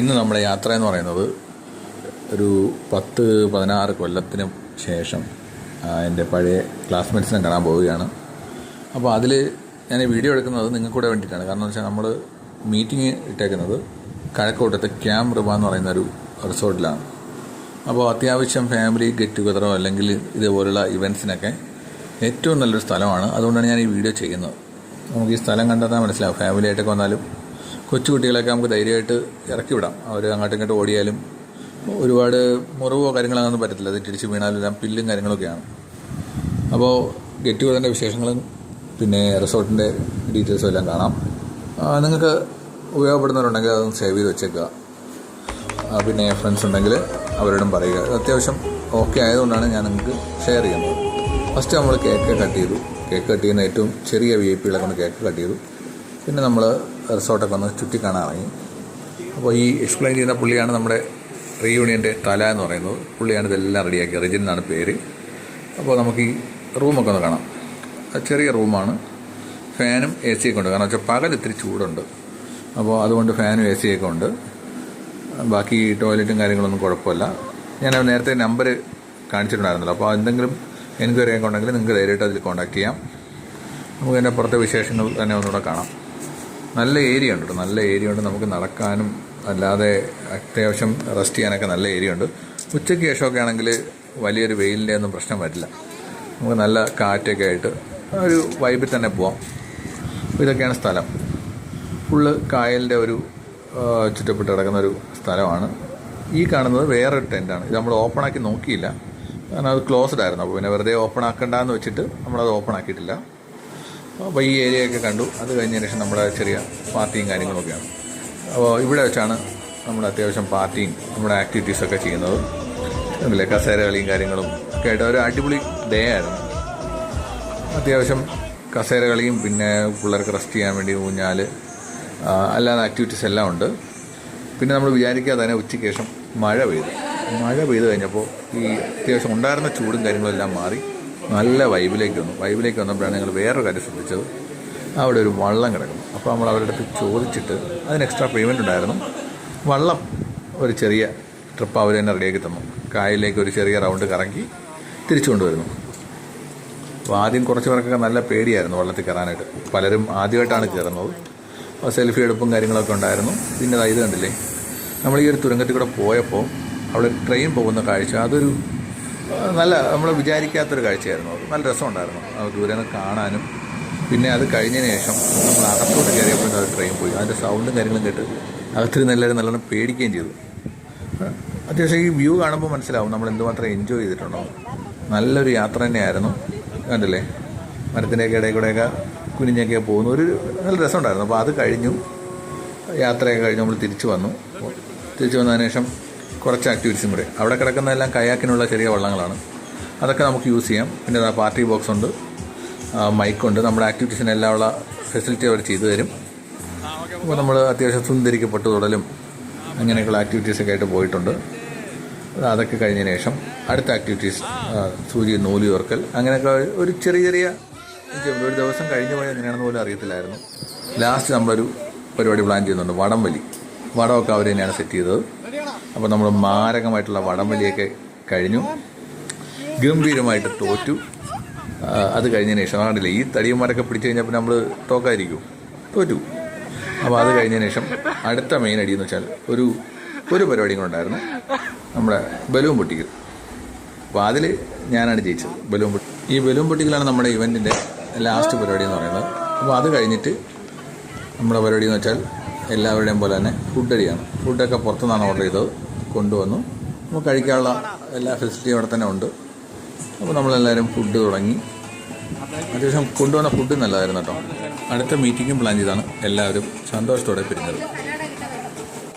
ഇന്ന് നമ്മുടെ യാത്ര എന്ന് പറയുന്നത് ഒരു പത്ത് പതിനാറ് കൊല്ലത്തിന് ശേഷം എന്റെ പഴയ ക്ലാസ്മേറ്റ്സിനെ കാണാൻ പോവുകയാണ്. അപ്പോൾ അതിൽ ഞാൻ ഈ വീഡിയോ എടുക്കുന്നത് നിങ്ങൾക്ക് കൂടെ വേണ്ടിയിട്ടാണ്. കാരണം വെച്ചാൽ നമ്മൾ മീറ്റിംഗ് ഇട്ടേക്കുന്നത് കഴക്കൂട്ടത്തെ ക്യാമ്പ് റിവ എന്ന് പറയുന്ന ഒരു റിസോർട്ടിലാണ്. അപ്പോൾ അത്യാവശ്യം ഫാമിലി ഗെറ്റ് ടുഗതറോ അല്ലെങ്കിൽ ഇതുപോലുള്ള ഇവന്റ്സിനൊക്കെ ഏറ്റവും നല്ലൊരു സ്ഥലമാണ്. അതുകൊണ്ടാണ് ഞാൻ ഈ വീഡിയോ ചെയ്യുന്നത്. നമുക്ക് ഈ സ്ഥലം കണ്ടെത്താൻ മനസ്സിലാവും. ഫാമിലി ആയിട്ടൊക്കെ വന്നാലും കൊച്ചുകുട്ടികളെയൊക്കെ നമുക്ക് ധൈര്യമായിട്ട് ഇറക്കി വിടാം. അവർ അങ്ങോട്ടും ഇങ്ങോട്ടും ഓടിയാലും ഒരുപാട് മുറിവോ കാര്യങ്ങളൊന്നും പറ്റത്തില്ല. തിരിച്ച് വീണാലും എല്ലാം പില്ലും കാര്യങ്ങളൊക്കെയാണ്. അപ്പോൾ ഗെറ്റ് ടുഗതറിന്റെ വിശേഷങ്ങളും പിന്നെ റിസോർട്ടിന്റെ ഡീറ്റെയിൽസും എല്ലാം കാണാം. നിങ്ങൾക്ക് ഉപയോഗപ്പെടുന്നവരുണ്ടെങ്കിൽ അതൊന്ന് സേവ് ചെയ്ത് വെച്ചേക്കുക. പിന്നെ ഫ്രണ്ട്സ് ഉണ്ടെങ്കിൽ അവരോടും പറയുക. അത്യാവശ്യം ഓക്കെ ആയതുകൊണ്ടാണ് ഞാൻ നിങ്ങൾക്ക് ഷെയർ ചെയ്യുന്നത്. ഫസ്റ്റ് നമ്മൾ കേക്ക് കട്ട് ചെയ്തു. കേക്ക് കട്ട് ചെയ്യുന്ന ഏറ്റവും ചെറിയ വി ഐ പികളെ കൊണ്ട് കേക്ക് കട്ട് ചെയ്തു. പിന്നെ നമ്മൾ റിസോർട്ടൊക്കെ ഒന്ന് ചുറ്റി ഇറങ്ങി. അപ്പോൾ ഈ എക്സ്പ്ലെയിൻ ചെയ്യുന്ന പുള്ളിയാണ് നമ്മുടെ റീയൂണിയന്റെ തല എന്ന് പറയുന്നത്. പുള്ളിയാണ് ഇതെല്ലാം റെഡിയാക്കിയത് റിജിൻ എന്നാണ് പേര്. അപ്പോൾ നമുക്ക് ഈ റൂമൊക്കെ ഒന്ന് കാണാം. ചെറിയ റൂമാണ് ഫാനും എ സിയൊക്കെ ഉണ്ട്. കാരണം വെച്ചാൽ പകൽ ഇത്തിരി ചൂടുണ്ട്. അപ്പോൾ അതുകൊണ്ട് ഫാനും എ സിയൊക്കെ ഉണ്ട്. ബാക്കി ടോയ്ലറ്റും കാര്യങ്ങളൊന്നും കുഴപ്പമില്ല. ഞാൻ നേരത്തെ നമ്പർ കാണിച്ചിട്ടുണ്ടായിരുന്നല്ലോ. അപ്പോൾ എന്തെങ്കിലും എൻക്വയറി ഒക്കെ ഉണ്ടെങ്കിൽ നിങ്ങൾക്ക് നേരിട്ട് അതിൽ കോൺടാക്ട് ചെയ്യാം. നമുക്ക് എന്റെ പുറത്തെ വിശേഷങ്ങൾ തന്നെ ഒന്നുകൂടെ കാണാം. നല്ല ഏരിയ ഉണ്ട്? നല്ല ഏരിയ ഉണ്ട്. നമുക്ക് നടക്കാനും അല്ലാതെ അത്യാവശ്യം റെസ്റ്റ് ചെയ്യാനൊക്കെ നല്ല ഏരിയ ഉണ്ട്. ഉച്ചയ്ക്ക് ശേഷമൊക്കെ ആണെങ്കിൽ വലിയൊരു വെയിലിന്റെ ഒന്നും പ്രശ്നം വരില്ല. നമുക്ക് നല്ല കാറ്റൊക്കെ ആയിട്ട് ഒരു വൈബിൽ തന്നെ പോവാം. ഇതൊക്കെയാണ് സ്ഥലം. ഫുള്ള് കായലിന്റെ ഒരു ചുറ്റപ്പെട്ട് കിടക്കുന്ന ഒരു സ്ഥലമാണ്. ഈ കാണുന്നത് വേറൊരു ടെന്റാണ് ഇത് നമ്മൾ ഓപ്പൺ ആക്കി നോക്കിയില്ല. കാരണം അത് ക്ലോസ്ഡ് ആയിരുന്നു. അപ്പോൾ പിന്നെ വെറുതെ ഓപ്പൺ ആക്കണ്ടെന്ന് വെച്ചിട്ട് നമ്മളത് ഓപ്പൺ ആക്കിയിട്ടില്ല. അപ്പോൾ ഈ ഏരിയയൊക്കെ കണ്ടു. അത് കഴിഞ്ഞതിന് ശേഷം നമ്മുടെ ചെറിയ പാർട്ടിയും കാര്യങ്ങളൊക്കെയാണ്. അപ്പോൾ ഇവിടെ വെച്ചാണ് നമ്മൾ അത്യാവശ്യം പാർട്ടിയും നമ്മുടെ ആക്ടിവിറ്റീസൊക്കെ ചെയ്യുന്നത്. അല്ലേ കസേര കളിയും കാര്യങ്ങളും ഒക്കെ ആയിട്ട് ഒരു അടിപൊളി ഡേ ആയിരുന്നു. അത്യാവശ്യം കസേര കളിയും പിന്നെ പിള്ളേർക്ക് റെസ്റ്റ് ചെയ്യാൻ വേണ്ടി ഊഞ്ഞാൽ അല്ലാതെ ആക്ടിവിറ്റീസ് എല്ലാം ഉണ്ട്. പിന്നെ നമ്മൾ വിചാരിക്കാതെ തന്നെ ഉച്ചയ്ക്ക് ശേഷം മഴ പെയ്തു. മഴ പെയ്തു കഴിഞ്ഞപ്പോൾ ഈ അത്യാവശ്യം ഉണ്ടായിരുന്ന ചൂടും കാര്യങ്ങളെല്ലാം മാറി. നല്ല വൈബിലേക്ക് വന്നു. വൈബിലേക്ക് വന്നപ്പോഴാണ് ഞങ്ങൾ വേറൊരു കാര്യം ശ്രദ്ധിച്ചത്. അവിടെ ഒരു വള്ളം കിടക്കുന്നു. അപ്പോൾ നമ്മൾ അവരുടെ അടുത്ത് ചോദിച്ചിട്ട് അതിന് എക്സ്ട്രാ പേയ്മെന്റ് ഉണ്ടായിരുന്നു. വള്ളം ഒരു ചെറിയ ട്രിപ്പ് അവർ തന്നെ റെഡിയാക്കി തന്നു. കായലിലേക്ക് ഒരു ചെറിയ റൗണ്ട് കറങ്ങി തിരിച്ചു കൊണ്ടുവരുന്നു. അപ്പോൾ ആദ്യം കുറച്ച് പേർക്കൊക്കെ നല്ല പേടിയായിരുന്നു വള്ളത്തിൽ കയറാനായിട്ട്. പലരും ആദ്യമായിട്ടാണ് കയറുന്നത്. അപ്പോൾ സെൽഫി എടുപ്പും കാര്യങ്ങളൊക്കെ ഉണ്ടായിരുന്നു. പിന്നെ ഇത് കണ്ടില്ലേ? നമ്മൾ ഈ ഒരു തുരങ്കത്തിൽ കൂടെ പോയപ്പോൾ അവിടെ ട്രെയിൻ പോകുന്ന കാഴ്ച അതൊരു നല്ല നമ്മൾ വിചാരിക്കാത്തൊരു കാഴ്ചയായിരുന്നു. അത് നല്ല രസമുണ്ടായിരുന്നു. ദൂരെ നിന്ന് കാണാനും പിന്നെ അത് കഴിഞ്ഞതിന് ശേഷം നമ്മൾ അകത്തോട്ട് കയറിയപ്പോഴും അത് ട്രെയിൻ പോയി. അതിന്റെ സൗണ്ടും കാര്യങ്ങളും കേട്ട് അകത്തിരുന്ന് എല്ലാവരും നല്ലോണം പേടിക്കുകയും ചെയ്തു. അത്യാവശ്യം ഈ വ്യൂ കാണുമ്പോൾ മനസ്സിലാവും നമ്മൾ എന്തുമാത്രം എൻജോയ് ചെയ്തിട്ടുണ്ടോ. നല്ലൊരു യാത്ര തന്നെയായിരുന്നു. കണ്ടില്ലേ? മരത്തിന്റെയൊക്കെ ഇടയിൽ കൂടെയൊക്കെ കുനിഞ്ഞൊക്കെ പോകുന്ന. ഒരു നല്ല രസമുണ്ടായിരുന്നു. അപ്പോൾ അത് കഴിഞ്ഞു. യാത്രയൊക്കെ കഴിഞ്ഞ് നമ്മൾ തിരിച്ചു വന്നു. തിരിച്ചു വന്നതിന് ശേഷം കുറച്ച് ആക്ടിവിറ്റീസും കൂടെ അവിടെ കിടക്കുന്നതെല്ലാം കയാക്കിനുള്ള ചെറിയ വള്ളങ്ങളാണ്. അതൊക്കെ നമുക്ക് യൂസ് ചെയ്യാം. പിന്നെ പാർട്ടി ബോക്സ് ഉണ്ട്. മൈക്കുണ്ട് നമ്മുടെ ആക്ടിവിറ്റീസിനെല്ലാം ഉള്ള ഫെസിലിറ്റി അവർ ചെയ്തു തരും. അപ്പോൾ നമ്മൾ അത്യാവശ്യം സുന്ദരിക്കപ്പെട്ടു തുടലും അങ്ങനെയൊക്കെയുള്ള ആക്ടിവിറ്റീസൊക്കെ ആയിട്ട് പോയിട്ടുണ്ട്. അതൊക്കെ കഴിഞ്ഞതിന് ശേഷം അടുത്ത ആക്ടിവിറ്റീസ് സൂചി നൂൽ ഓർക്കൽ അങ്ങനെയൊക്കെ ഒരു ചെറിയ ചെറിയ ഒരു ദിവസം കഴിഞ്ഞു പോയാൽ എങ്ങനെയാണെന്ന് പോലും അറിയത്തില്ലായിരുന്നു. ലാസ്റ്റ് നമ്മളൊരു പരിപാടി പ്ലാൻ ചെയ്യുന്നുണ്ട്. വടം വലി വടമൊക്കെ അവർ തന്നെയാണ് സെറ്റ് ചെയ്തത്. അപ്പോൾ നമ്മൾ മാരകമായിട്ടുള്ള വടംവലിയൊക്കെ കഴിഞ്ഞു. ഗംഭീരമായിട്ട് തോറ്റു. അത് കഴിഞ്ഞതിന് ശേഷം അതാണ്ടില്ല ഈ തടിയന്മാരൊക്കെ പിടിച്ചു കഴിഞ്ഞപ്പോൾ നമ്മൾ തോക്കായിരിക്കും തോറ്റു. അപ്പോൾ അത് കഴിഞ്ഞതിന് ശേഷം അടുത്ത മെയിൻ അടി എന്ന് വെച്ചാൽ ഒരു ഒരു പരിപാടിയും ഉണ്ടായിരുന്നു. നമ്മുടെ ബലൂൺ പൊട്ടിക്കൽ. അപ്പോൾ അതിൽ ഞാനാണ് ജയിച്ചത് ബലൂൺ പൊട്ടി. ഈ ബലൂൺ പൊട്ടിക്കലാണ് നമ്മുടെ ഇവന്റിന്റെ ലാസ്റ്റ് പരിപാടി എന്ന് പറയുന്നത്. അപ്പോൾ അത് കഴിഞ്ഞിട്ട് നമ്മുടെ പരിപാടി എന്ന് വെച്ചാൽ എല്ലാവരുടെയും പോലെ തന്നെ ഫുഡ് അടിയാണ് ഫുഡൊക്കെ പുറത്തുനിന്നാണ് ഓർഡർ ചെയ്തത്. കൊണ്ടുവന്നു. നമുക്ക് കഴിക്കാനുള്ള എല്ലാ ഫെസിലിറ്റിയും അവിടെ തന്നെ ഉണ്ട്. അപ്പോൾ നമ്മളെല്ലാവരും ഫുഡ് തുടങ്ങി. അത്യാവശ്യം കൊണ്ടുവന്ന ഫുഡ് നല്ലതായിരുന്നു കേട്ടോ. അടുത്ത മീറ്റിങ്ങും പ്ലാൻ ചെയ്താണ്. എല്ലാവരും സന്തോഷത്തോടെ പിരിഞ്ഞത്.